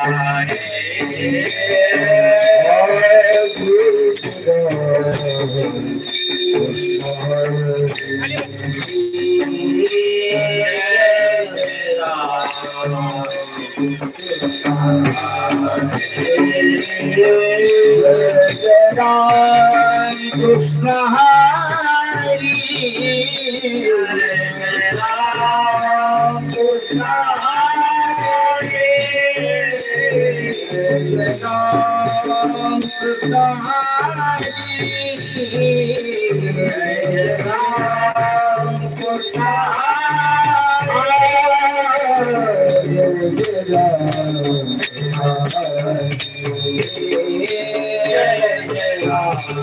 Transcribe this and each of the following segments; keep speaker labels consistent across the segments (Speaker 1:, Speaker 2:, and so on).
Speaker 1: Hare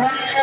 Speaker 1: Oh,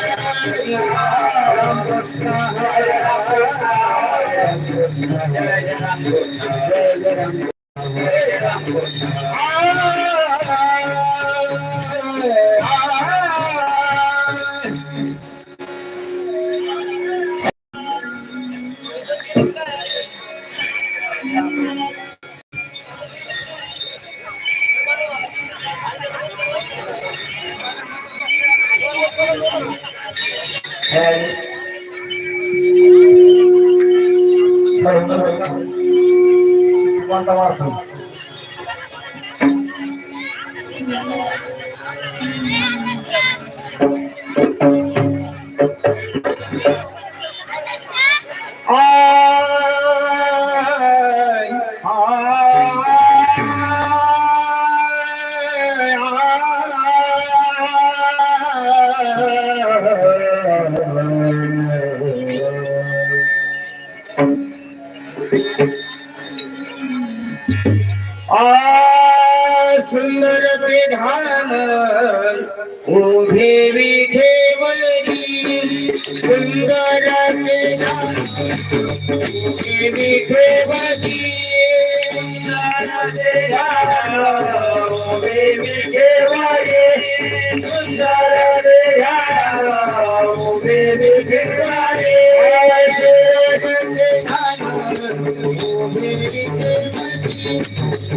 Speaker 1: Thank you. रंगना तुम्हें मीठे बगिए मीठे बगे सुंदर मीठे बगे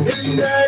Speaker 1: सुंदर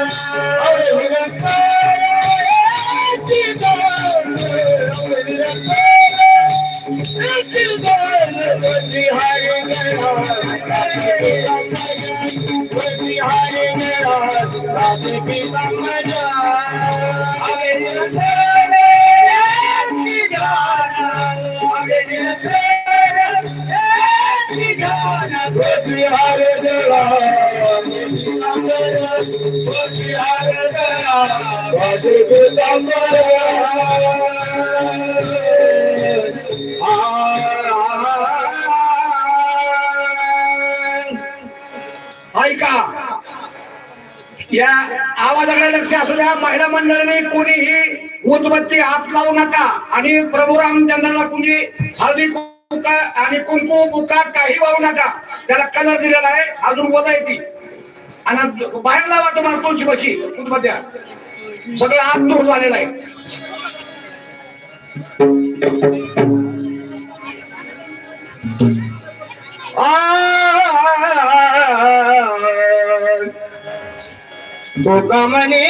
Speaker 1: I'm
Speaker 2: ऐका. या आवाजाकडे लक्ष असू द्या. महिला मंडळाने कोणीही उदबत्ती हात लावू नका. आणि प्रभू रामचंद्राला कुणी हळदी आणि कुंकू बुका काही वाहू नका. त्याला कलर दिलेला आहे. अजून बोलायची. आणि बाहेर लावा तुम्हाला तुळशी बशी उदबत्त्या. सगळं आत दूर झालेलं आहे.
Speaker 1: तुका म्हणे?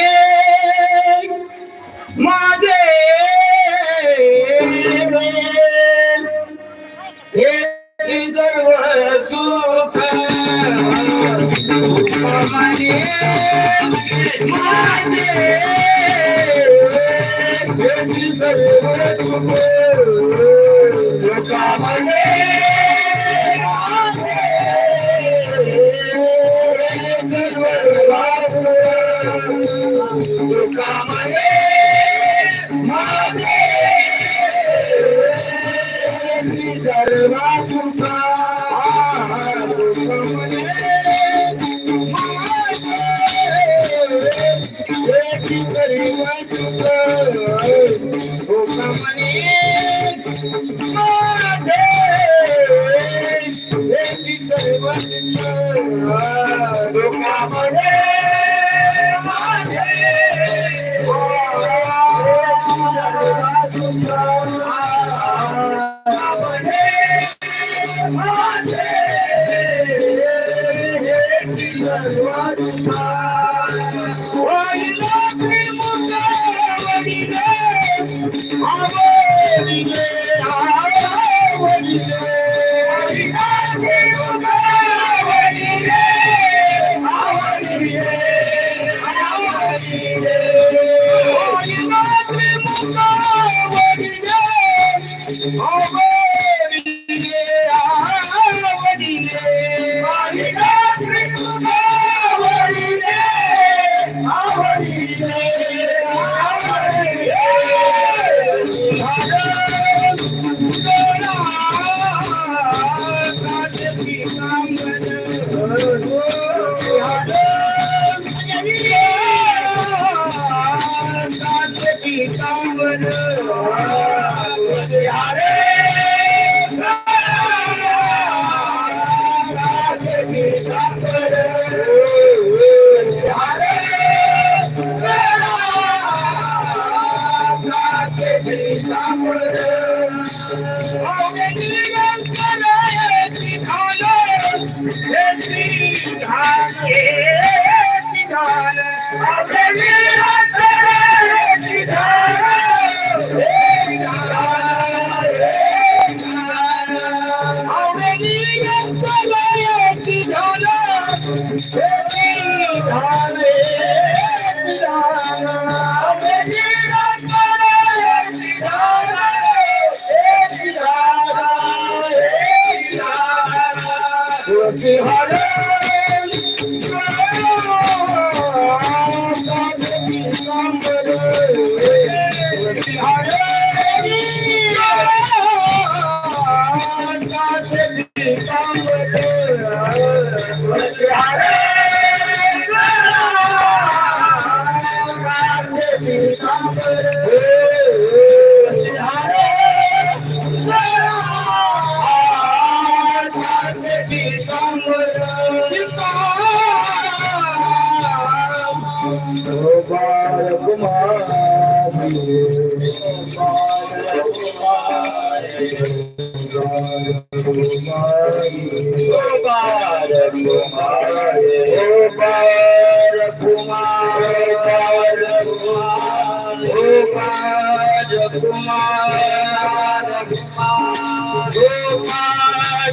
Speaker 1: Hallelujah. Hallelujah. Hey!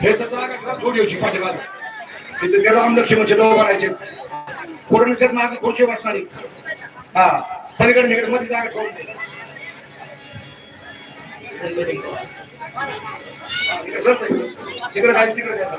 Speaker 2: Eita, tá, tá, tá, तिथे ते राम लक्ष्मणचे दोघं करायचे कोरोनाच्यात मागे खुर्ची वाटणारी हा पलीकडे इकडे मध्ये जागा ठेवून इकडे. तिकडे जायचं तिकडे जायचं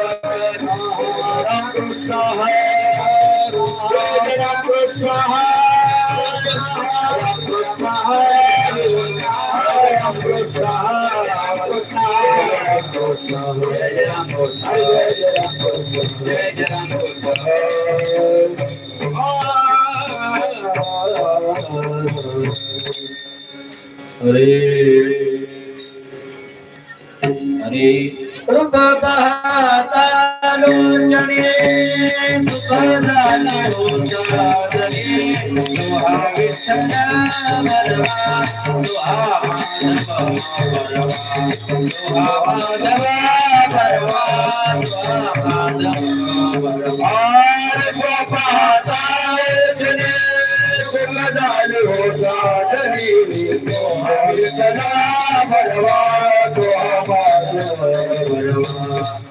Speaker 1: विठ्ठल बरवा तुहा माधव बरवा सुख झाला रोजगारी तुहा विठ्ठल बरवा तुहा माधव तुहा माधव बरवा तुहा माधव बरवा होत सुखाची देवी मन विठ्ठली तुहा विठ्ठल बरवा तुहा माधव बरवा।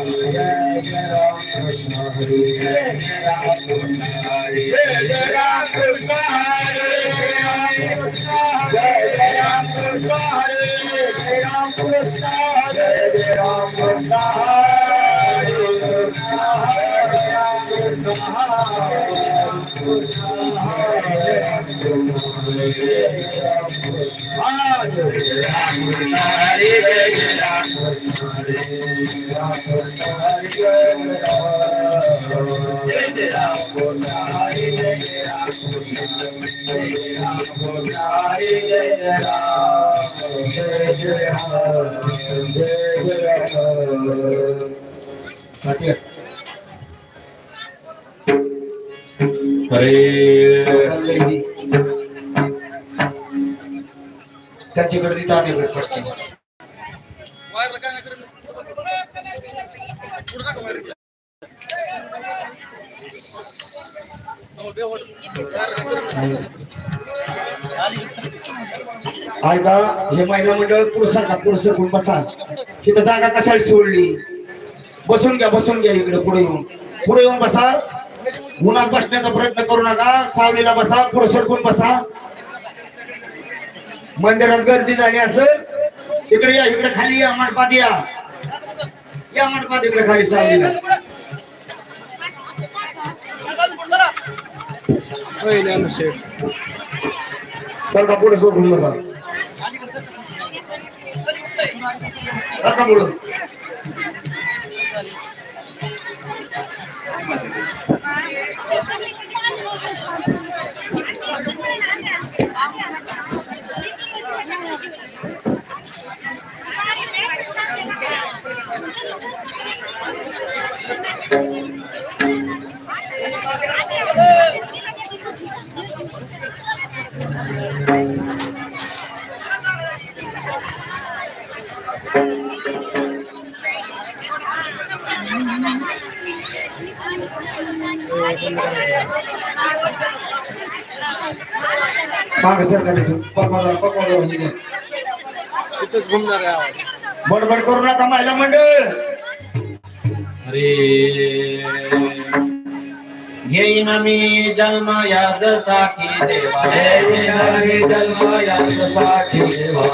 Speaker 1: Hare Hare Thank you. हरे
Speaker 3: त्यांची गर्दी तात्याकडे पडते. ऐका हे महिला मंडळ पुरुषांना पुरुष कोण बसा. तिथं जागा कशाला सोडली? बसून घ्या बसून घ्या इकडे पुढे येऊन. पुढे येऊन बसा. उन्हात बसण्याचा प्रयत्न करू नका. सावलीला बसा. पुढे सरकून बसा. मंदिरात गर्दी झाली असेल इकडे या इकडे खाली या मंडपात या. या मंडपात इकडे खाली चालली सरका पुढे सोडून बसा. सरका पुढे. मागे सरका तिथून. पकवाला पकवाला बडबड करू नका महिला मंडळ.
Speaker 4: हरे येईन मी जन्म याच साखी देवा.
Speaker 1: जन्म याच साठी देवा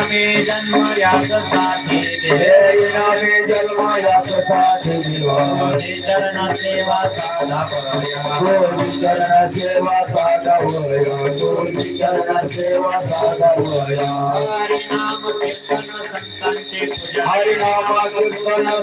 Speaker 4: मी जन्म याच साखी देवा.
Speaker 1: जन्म याच देवा
Speaker 4: चरण सेवा साधा
Speaker 1: चरण सेवा साधा चरण सेवा साधा
Speaker 4: कीर्तन संतांचे पूजा.
Speaker 1: कीर्तन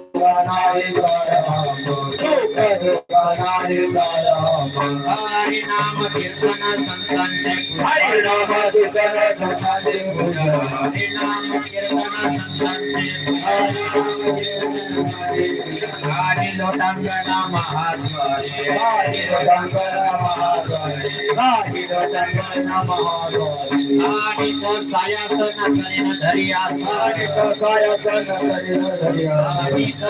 Speaker 4: आनंदे निर्भय असो भरते सुख दुःखा नाही चाल आम्हा हरी नाम कीर्तन संतांचे पूजा हरी नाम कीर्तन संतांचे पूजा हरी लोटांगण महाद्वारे हरी तो सायासन करीन धरिया हरी तो सायासन करीन धरिया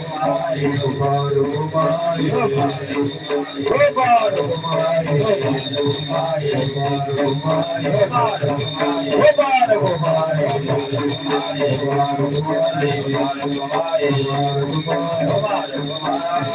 Speaker 1: Oh, my God.